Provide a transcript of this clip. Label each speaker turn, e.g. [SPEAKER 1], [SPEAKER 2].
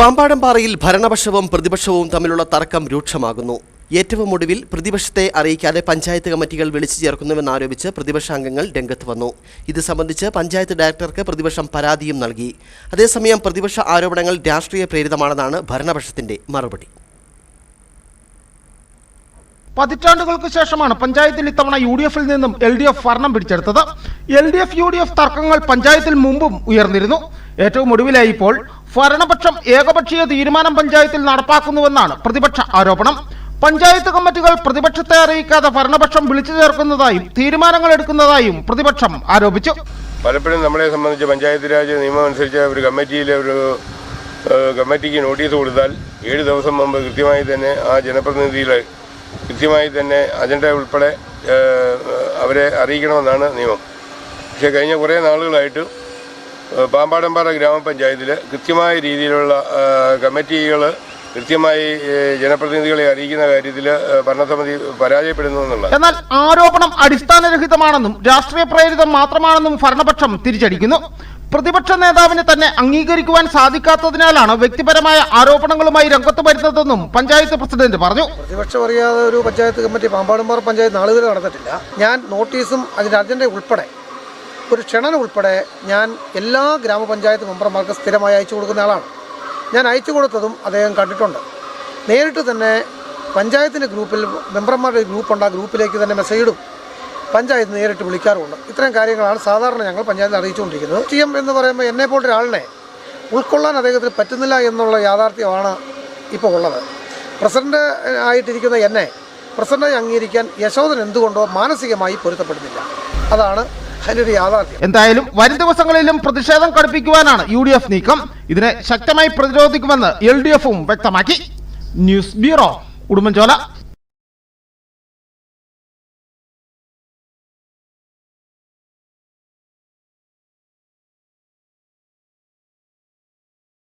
[SPEAKER 1] പാമ്പാടംപാറയിൽ ഭരണപക്ഷവും പ്രതിപക്ഷവും തമ്മിലുള്ള തർക്കം രൂക്ഷമാകുന്നു. ഏറ്റവും ഒടുവിൽ പ്രതിപക്ഷത്തെ അറിയിക്കാതെ പഞ്ചായത്ത് കമ്മിറ്റികൾ വിളിച്ചു ചേർക്കുന്നുവെന്നാരോപിച്ച് പ്രതിപക്ഷ അംഗങ്ങൾ രംഗത്ത് വന്നു. ഇത് സംബന്ധിച്ച് പഞ്ചായത്ത് ഡയറക്ടർക്ക് പ്രതിപക്ഷം പരാതിയും നൽകി. അതേസമയം പ്രതിപക്ഷ ആരോപണങ്ങൾ രാഷ്ട്രീയ പ്രേരിതമാണെന്നാണ് ഭരണപക്ഷത്തിന്റെ മറുപടി.
[SPEAKER 2] പതിറ്റാണ്ടുകൾക്ക് ശേഷമാണ് പഞ്ചായത്തിൽ ഇത്തവണ യു ഡി എഫിൽ നിന്നും എൽ ഡി എഫ് ഭരണം പിടിച്ചെടുത്തത്. L D F U D F തർക്കങ്ങൾ പഞ്ചായത്തിൽ മുമ്പും ഉയർന്നിരുന്നു. ഏറ്റവും ഒടുവിലായി ഇപ്പോൾ ഭരണപക്ഷം ഏകപക്ഷീയ തീരുമാനം പഞ്ചായത്തിൽ നടപ്പാക്കുന്നുവെന്നാണ് പ്രതിപക്ഷ ആരോപണം. പഞ്ചായത്ത് കമ്മിറ്റികൾ പ്രതിപക്ഷത്തെ അറിയിക്കാതെ ഭരണപക്ഷം വിളിച്ചു ചേർക്കുന്നതായും തീരുമാനങ്ങൾ എടുക്കുന്നതായും പ്രതിപക്ഷം ആരോപിച്ചു.
[SPEAKER 3] പലപ്പോഴും നമ്മളെ സംബന്ധിച്ച് പഞ്ചായത്ത് രാജ് നിയമം അനുസരിച്ച് ഒരു കമ്മിറ്റിയിലെ ഒരു കമ്മിറ്റിക്ക് നോട്ടീസ് കൊടുത്താൽ ഏഴ് ദിവസം മുമ്പ് കൃത്യമായി തന്നെ ആ ജനപ്രതിനിധികൾ കൃത്യമായി തന്നെ അജണ്ട ഉൾപ്പെടെ അവരെ അറിയിക്കണമെന്നാണ് നിയമം. പക്ഷേ കഴിഞ്ഞ കുറേ നാളുകളായിട്ട് പാമ്പാടമ്പാറ ഗ്രാമപഞ്ചായത്തിൽ കൃത്യമായ രീതിയിലുള്ള കമ്മിറ്റികൾ കൃത്യമായി ജനപ്രതിനിധികളെ അറിയിക്കുന്ന കാര്യത്തിൽ ഭരണസമിതി പരാജയപ്പെടുന്നു എന്നുള്ളത്
[SPEAKER 2] എന്നാൽ ആരോപണം അടിസ്ഥാനരഹിതമാണെന്നും രാഷ്ട്രീയ പ്രേരിതം മാത്രമാണെന്നും ഭരണപക്ഷം തിരിച്ചടിക്കുന്നു. പ്രതിപക്ഷ നേതാവിനെ തന്നെ അംഗീകരിക്കുവാൻ സാധിക്കാത്തതിനാലാണ് വ്യക്തിപരമായ ആരോപണങ്ങളുമായി രംഗത്ത് വരുന്നതെന്നും പഞ്ചായത്ത് പ്രസിഡന്റ് പറഞ്ഞു.
[SPEAKER 4] പ്രതിപക്ഷം അറിയാതെ ഒരു പഞ്ചായത്ത് കമ്മിറ്റി പാമ്പാടുമാർ പഞ്ചായത്ത് നാളുകൾ നടന്നിട്ടില്ല. ഞാൻ നോട്ടീസും അതിന്റെ അജണ്ട ഉൾപ്പെടെ ഒരു ക്ഷണന ഉൾപ്പെടെ ഞാൻ എല്ലാ ഗ്രാമപഞ്ചായത്ത് മെമ്പർമാർക്ക് സ്ഥിരമായി അയച്ചു കൊടുക്കുന്ന ആളാണ്. ഞാൻ അയച്ചു കൊടുത്തതും അദ്ദേഹം കണ്ടിട്ടുണ്ട്. നേരിട്ട് തന്നെ പഞ്ചായത്തിന്റെ ഗ്രൂപ്പിൽ മെമ്പർമാരുടെ ഗ്രൂപ്പുണ്ട് ആ ഗ്രൂപ്പിലേക്ക് തന്നെ മെസ്സേജ് ഇടും. പഞ്ചായത്ത് നേരിട്ട് വിളിക്കാറുമുണ്ട്. ഇത്തരം കാര്യങ്ങളാണ് സാധാരണ ഞങ്ങൾ പഞ്ചായത്തിൽ അറിയിച്ചുകൊണ്ടിരിക്കുന്നത്. ടി എം എന്ന് പറയുമ്പോൾ എന്നെ പോലൊരു ആളിനെ ഉൾക്കൊള്ളാൻ അദ്ദേഹത്തിന് പറ്റുന്നില്ല എന്നുള്ള യാഥാർത്ഥ്യമാണ് ഇപ്പോൾ ഉള്ളത്. പ്രസിഡന്റ് ആയിട്ടിരിക്കുന്ന എന്നെ പ്രസിഡന്റായി അംഗീകരിക്കാൻ യശോദൻ എന്തുകൊണ്ടോ മാനസികമായി പൊരുത്തപ്പെടുന്നില്ല. അതാണ്
[SPEAKER 2] എന്തായാലും വരും ദിവസങ്ങളിലും പ്രതിഷേധം കടുപ്പിക്കുവാനാണ് യു ഡി എഫ് നീക്കം. ഇതിനെ ശക്തമായി പ്രതിരോധിക്കുമെന്ന് എൽ ഡി എഫും വ്യക്തമാക്കി. News bureau Udumbanchola.